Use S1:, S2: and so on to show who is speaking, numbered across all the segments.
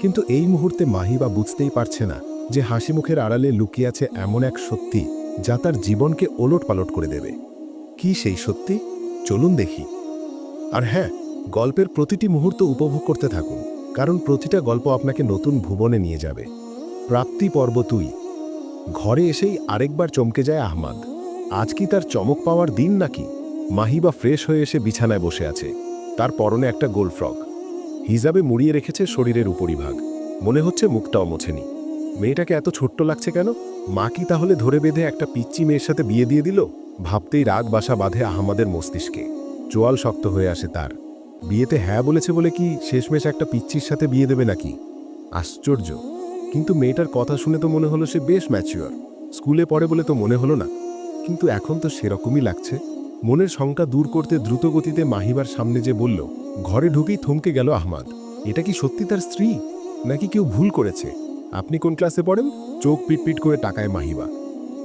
S1: কিন্তু এই মুহূর্তে মাহিবা বুঝতেই পারছে না যে হাসি মুখের আড়ালে লুকিয়ে আছে এমন এক সত্যি যা তার জীবনকে ওলট পালট করে দেবে। কি সেই সত্যি? চলুন দেখি। আর হ্যাঁ গল্পের প্রতিটি মুহূর্ত উপভোগ করতে থাকুন, কারণ প্রতিটা গল্প আপনাকে নতুন ভুবনে নিয়ে যাবে। প্রাপ্তি পর্ব তুই ঘরে এসেই আরেকবার চমকে যায় আহমাদ। আজ কি তার চমক পাওয়ার দিন নাকি? মাহিবা ফ্রেশ হয়ে এসে বিছানায় বসে আছে। তার পরনে একটা গোল ফ্রক হিজাবে মুড়িয়ে রেখেছে শরীরের উপরিভাগ। মনে হচ্ছে মুখটাও মোছেনি। মেয়েটাকে এত ছোট্ট লাগছে কেন? মা কি তাহলে ধরে বেঁধে একটা পিচ্চি মেয়ের সাথে বিয়ে দিয়ে দিল? ভাবতেই রাগ বাসা বাঁধে আহমাদের মস্তিষ্কে। চোয়াল শক্ত হয়ে আসে তার। বিয়েতে হ্যাঁ বলেছে বলে কি শেষমেশ একটা পিচ্চির সাথে বিয়ে দেবে নাকি? আশ্চর্য। কিন্তু মেয়েটার কথা শুনে তো মনে হলো সে বেশ ম্যাচিওর। স্কুলে পড়ে বলে তো মনে হলো না। কিন্তু এখন তো সেরকমই লাগছে। মনের শঙ্কা দূর করতে দ্রুত গতিতে মাহিবার সামনে যে বলল ঘরে ঢুকেই থমকে গেল আহমাদ। এটা কি সত্যি তার স্ত্রী? নাকি কেউ ভুল করেছে? আপনি কোন ক্লাসে পড়েন? চোখ পিটপিট করে টাকায় মাহিবা।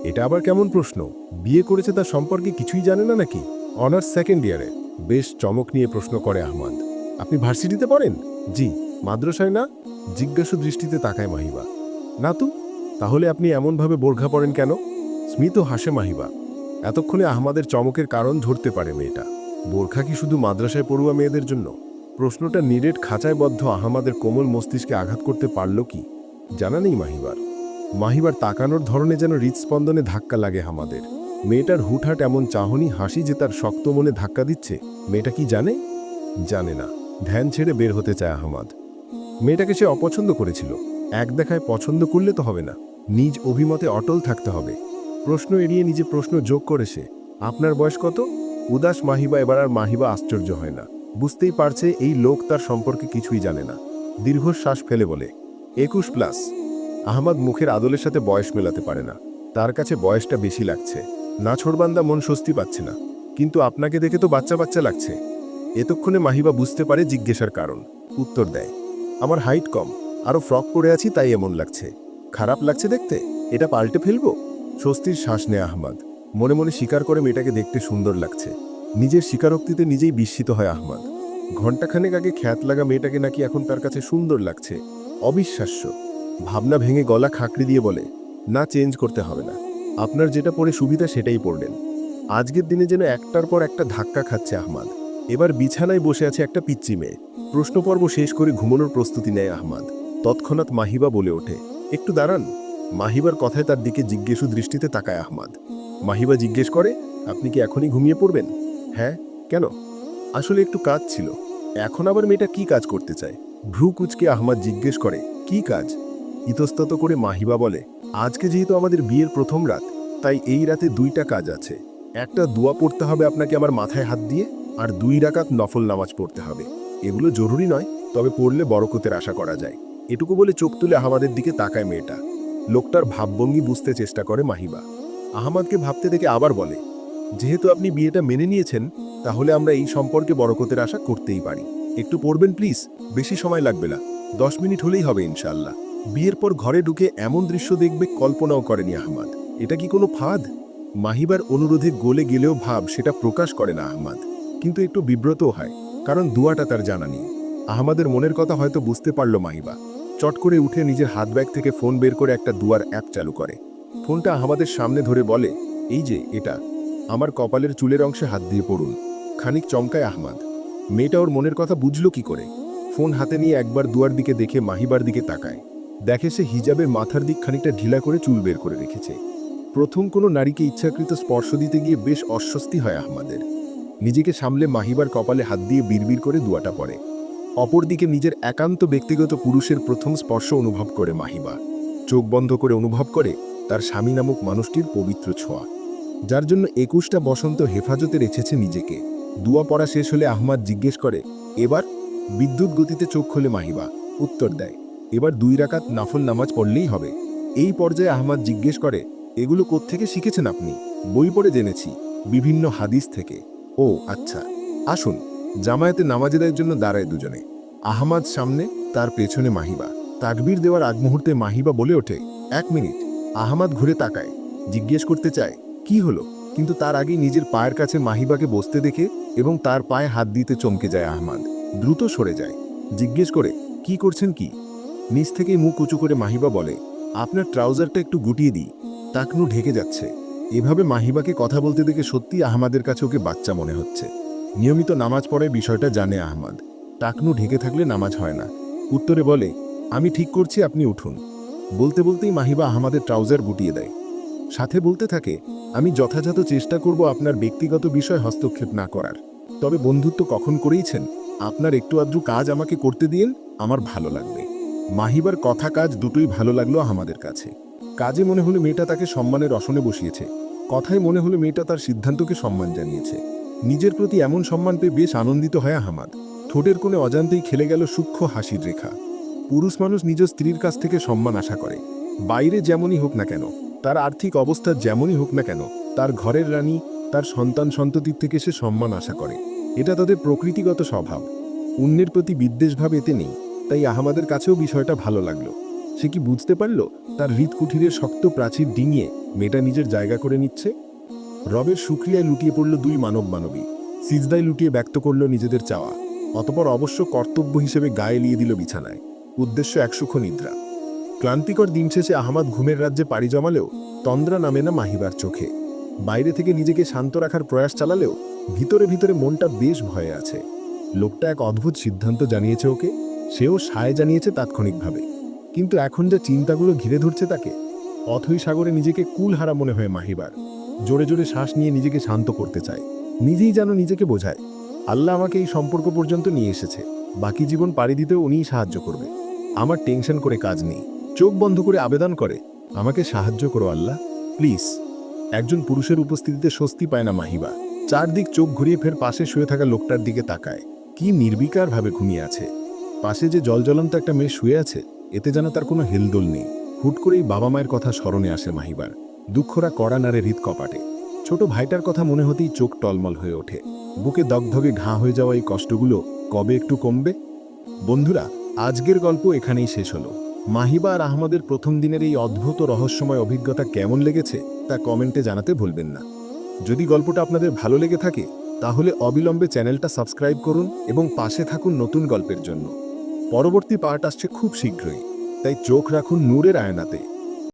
S1: এটা আবার কেমন প্রশ্ন? বিয়ে করেছে তার সম্পর্কে কিছুই জানে না নাকি? অনার্স সেকেন্ড ইয়ারে। বেশ চমক নিয়ে প্রশ্ন করে আহমাদ। আপনি ভার্সিটিতে পড়েন? জি। মাদ্রাসায় না? জিজ্ঞাসু দৃষ্টিতে তাকায় মাহিবা। না তো? তাহলে আপনি এমনভাবে বোরখা পড়েন কেন? স্মিত হাসে মাহিবা। এতক্ষণে আহমাদের চমকের কারণ ধরতে পারে মেয়েটা। বোরখা কি শুধু মাদ্রাসায় পড়ুয়া মেয়েদের জন্য? প্রশ্নটা নিরেট খাঁচায় বদ্ধ আহমাদের কোমল মস্তিষ্কে আঘাত করতে পারল কি? জানা নেই মাহিবার। মাহিবার তাকানোর ধরনে যেন হৃদস্পন্দনে ধাক্কা লাগে আমাদের মেয়েটার হুটহাট এমন চাহনি হাসি যে তার শক্ত মনে ধাক্কা দিচ্ছে, মেয়েটা কি জানে? জানে না। ধ্যান ছেড়ে বের হতে চায় আহমাদ। মেয়েটাকে সে অপছন্দ করেছিল। এক দেখায় পছন্দ করলে তো হবে না। নিজ অভিমতে অটল থাকতে হবে। প্রশ্ন এড়িয়ে নিজে প্রশ্ন যোগ করে সে। আপনার বয়স কত? উদাস মাহিবা এবার আর মাহিবা আশ্চর্য হয় না। বুঝতেই পারছে এই লোক তার সম্পর্কে কিছুই জানে না। দীর্ঘশ্বাস ফেলে বলে, একুশ প্লাস। আহমাদ মুখের আদলের সাথে বয়স মেলাতে পারে না। তার কাছে বয়সটা বেশি লাগছে। না ছোড়বান্দা মন স্বস্তি পাচ্ছে না। কিন্তু আপনাকে দেখে তো বাচ্চা বাচ্চা লাগছে। এতক্ষণে মাহিবা বুঝতে পারে জিজ্ঞাসার কারণ। উত্তর দেয়, আমার হাইট কম। আরও ফ্রক পরে আছি, তাই এমন লাগছে। খারাপ লাগছে দেখতে? এটা পাল্টে ফেলব? স্বস্তির শ্বাস নেয় আহমাদ। মনে মনে স্বীকার করে মেয়েটাকে দেখতে সুন্দর লাগছে। নিজের স্বীকারোক্তিতে নিজেই বিস্মিত হয় আহমাদ। ঘণ্টাখানেক আগে খ্যাত লাগা মেয়েটাকে নাকি এখন তার কাছে সুন্দর লাগছে। অবিশ্বাস্য। ভাবনা ভেঙে গলা খাকড়ি দিয়ে বলে, না, চেঞ্জ করতে হবে না। আপনার যেটা পরে সুবিধা সেটাই পড়লেন আজকের দিনে যেন একটার পর একটা ধাক্কা খাচ্ছে আহমাদ। এবার বিছানায় বসে আছে একটা পিচ্চি মেয়ে। প্রশ্নপর্ব শেষ করে ঘুমানোর প্রস্তুতি নেয় আহমাদ। তৎক্ষণাৎ মাহিবা বলে ওঠে, একটু দাঁড়ান। মাহিবার কথায় তার দিকে জিজ্ঞেসু দৃষ্টিতে তাকায় আহমাদ। মাহিবা জিজ্ঞেস করে, আপনি কি এখনই ঘুমিয়ে পড়বেন? হ্যাঁ? কেন? আসলে একটু কাজ ছিল। এখন আবার মেয়েটা কি কাজ করতে চায়? ভ্রু কুচকে আহমাদ জিজ্ঞেস করে, কি কাজ? ইতস্তত করে মাহিবা বলে, আজকে যেহেতু আমাদের বিয়ের প্রথম রাত, তাই এই রাতে দুইটা কাজ আছে। একটা দোয়া পড়তে হবে আপনাকে আমার মাথায় হাত দিয়ে, আর দুই রাকাত নফল নামাজ পড়তে হবে। এগুলো জরুরি নয়, তবে পড়লে বরকতের আশা করা যায়। এটুকু বলে চোখ তুলে আহমাদের দিকে তাকায় মেয়েটা। লোকটার ভাবভঙ্গি বুঝতে চেষ্টা করে মাহিবা। আহমাদকে ভাবতে দেখে আবার বলে যেহেতু আপনি বিয়েটা মেনে নিয়েছেন, তাহলে আমরা এই সম্পর্কে বরকতের আশা করতেই পারি। একটু পড়বেন প্লিজ? বেশি সময় লাগবে না। দশ মিনিট হলেই হবে ইনশাল্লাহ বিয়ের পর ঘরে ঢুকে এমন দৃশ্য দেখবে কল্পনাও করেনি আহমাদ। এটা কি কোনো ফাঁদ? মাহিবার অনুরোধে গলে গেলেও ভাব সেটা প্রকাশ করে না আহমাদ। কিন্তু একটু বিব্রতও হয়, কারণ দুয়াটা তার জানা নেই। আহমাদের মনের কথা হয়তো বুঝতে পারল মাহিবা। চট করে উঠে নিজের হাত ব্যাগ থেকে ফোন বের করে একটা দুয়ার অ্যাপ চালু করে। ফোনটা আহমাদের সামনে ধরে বলে, এই যে, এটা। আমার কপালের চুলের অংশে হাত দিয়ে পড়ুন। খানিক চমকায় আহমাদ। মেয়েটা ওর মনের কথা বুঝল কি করে? ফোন হাতে নিয়ে একবার দুয়ার দিকে দেখে মাহিবার দিকে তাকায়। দেখে সে হিজাবের মাথার দিক খানিকটা ঢিলা করে চুল বের করে রেখেছে। প্রথম কোনো নারীকে ইচ্ছাকৃত স্পর্শ দিতে গিয়ে বেশ অস্বস্তি হয় আহমাদের। নিজেকে সামলে মাহিবার কপালে হাত দিয়ে বিড়বিড় করে দুয়াটা পড়ে। অপরদিকে নিজের একান্ত ব্যক্তিগত পুরুষের প্রথম স্পর্শ অনুভব করে মাহিবা। চোখ বন্ধ করে অনুভব করে তার স্বামী নামক মানুষটির পবিত্র ছোঁয়া। যার জন্য একুশটা বসন্ত হেফাজতে রেখেছে নিজেকে। দুয়া পড়া শেষ হলে আহমাদ জিজ্ঞেস করে, এবার? বিদ্যুৎ গতিতে চোখ খোলে মাহিবা। উত্তর দেয়, এবার দুই রাকাত নাফল নামাজ পড়লেই হবে। এই পর্যায়ে আহমাদ জিজ্ঞেস করে, এগুলো কোত্থেকে শিখেছেন আপনি? বই পড়ে জেনেছি, বিভিন্ন হাদিস থেকে। ও আচ্ছা। আসুন, জামায়াতে নামাজেদার জন্য দাঁড়ায় দুজনে। আহমাদ সামনে, তার পেছনে মাহিবা। তাকবির দেওয়ার আগ মুহূর্তে মাহিবা বলে ওঠে, এক মিনিট। আহমাদ ঘুরে তাকায়, জিজ্ঞেস করতে চায় কি হলো? কিন্তু তার আগেই নিজের পায়ের কাছে মাহিবাকে বসতে দেখে এবং তার পায়ে হাত দিতে চমকে যায় আহমাদ। দ্রুত সরে যায়। জিজ্ঞেস করে, কি করছেন কি? নিচ থেকেই মুখ উঁচু করে মাহিবা বলে, আপনার ট্রাউজারটা একটু গুটিয়ে দিই। টাকনু ঢেকে যাচ্ছে। এভাবে মাহিবাকে কথা বলতে দেখে সত্যি আহমাদের কাছে ওকে বাচ্চা মনে হচ্ছে। নিয়মিত নামাজ পড়ে বিষয়টা জানে আহমাদ। টাকনু ঢেকে থাকলে নামাজ হয় না। উত্তরে বলে, আমি ঠিক করছি, আপনি উঠুন। বলতে বলতেই মাহিবা আহমাদের ট্রাউজার গুটিয়ে দেয়। সাথে বলতে থাকে, আমি যথাযথ চেষ্টা করব আপনার ব্যক্তিগত বিষয় হস্তক্ষেপ না করার। তবে বন্ধুত্ব কখন করেইছেন? আপনার একটু আদ্রু কাজ আমাকে করতে দিন, আমার ভালো লাগবে। মাহিবার কথা কাজ দুটোই ভালো লাগল আমাদের কাছে। কাজে মনে হলো মেয়েটা তাকে সম্মানের রসনে বসিয়েছে। কথায় মনে হলো মেয়েটা তার সিদ্ধান্তকে সম্মান জানিয়েছে। নিজের প্রতি এমন সম্মান পেয়ে বেশ আনন্দিত হয় আহমাদ। ঠোঁটের কোণে অজান্তেই খেলে গেল সূক্ষ্ম হাসির রেখা। পুরুষ মানুষ নিজ স্ত্রীর কাছ থেকে সম্মান আশা করে। বাইরে যেমনই হোক না কেন তার আর্থিক অবস্থা যেমনই হোক না কেন, তার ঘরের রানী, তার সন্তান সন্ততির থেকে সে সম্মান আশা করে। এটা তাদের প্রকৃতিগত স্বভাব। অন্যের প্রতি বিদ্বেষভাব এতে নেই, তাই আহমাদের কাছেও বিষয়টা ভালো লাগল। সে কি বুঝতে পারল, তার হৃদকুঠিরের শক্ত প্রাচীর ডিঙিয়ে মেয়েটা নিজের জায়গা করে নিচ্ছে? রবের সুক্রিয়ায় লুটিয়ে পড়ল দুই মানব মানবী সিজদায় লুটিয়ে ব্যক্ত করল নিজেদের চাওয়া। অতপর অবশ্য কর্তব্য হিসেবে গায়ে লিয়ে দিল বিছানায়। উদ্দেশ্য একসুখ নিদ্রা। ক্লান্তিকর দিন শেষে আহমাদ ঘুমের রাজ্যে পাড়ি জমালেও তন্দ্রা নামে না মাহিবার চোখে। বাইরে থেকে নিজেকে শান্ত রাখার প্রয়াস চালালেও ভিতরে ভিতরে মনটা বেশ ভয়ে আছে। লোকটা এক অদ্ভুত সিদ্ধান্ত জানিয়েছে ওকে, সেও সায় জানিয়েছে তাৎক্ষণিকভাবে। কিন্তু এখন যা চিন্তাগুলো ঘিরে ধরছে তাকে, অথই সাগরে নিজেকে কুলহারা মনে হয় মাহিবার। জোরে জোরে শ্বাস নিয়ে নিজেকে শান্ত করতে চায়। নিজেই যেন নিজেকে বোঝায়, আল্লাহ আমাকে এই সম্পর্ক পর্যন্ত নিয়ে এসেছে। বাকি জীবন পাড়ি দিতেও উনিই সাহায্য করবে। আমার টেনশন করে কাজ নেই। চোখ বন্ধ করে আবেদন করে, আমাকে সাহায্য করো আল্লাহ, প্লিজ। একজন পুরুষের উপস্থিতিতে স্বস্তি পায় না মাহিবা। চারদিক চোখ ঘুরিয়ে ফের পাশে শুয়ে থাকা লোকটার দিকে তাকায়। কি নির্বিকারভাবে ঘুমিয়ে আছে। পাশে যে জলজ্বলন্ত একটা মেয়ে শুয়ে আছে, এতে যেন তার কোনো হেলদোল নেই। হুট করেই বাবা মায়ের কথা স্মরণে আসে মাহিবার। দুঃখরা কড়া নাড়ে হৃদ কপাটে। ছোট ভাইটার কথা মনে হতেই চোখ টলমল হয়ে ওঠে। বুকে দগধগে ঘা হয়ে যাওয়া এই কষ্টগুলো কবে একটু কমবে? বন্ধুরা, আজকের গল্প এখানেই শেষ হলো। মাহিবা আর আহমদের প্রথম দিনের এই অদ্ভুত রহস্যময় অভিজ্ঞতা কেমন লেগেছে, তা কমেন্টে জানাতে ভুলবেন না। যদি গল্পটা আপনাদের ভালো লেগে থাকে, তাহলে অবিলম্বে চ্যানেলটা সাবস্ক্রাইব করুন এবং পাশে থাকুন নতুন গল্পের জন্য। পরবর্তী পার্ট আসছে খুব শীঘ্রই, তাই চোখ রাখুন নূরের আয়নাতে।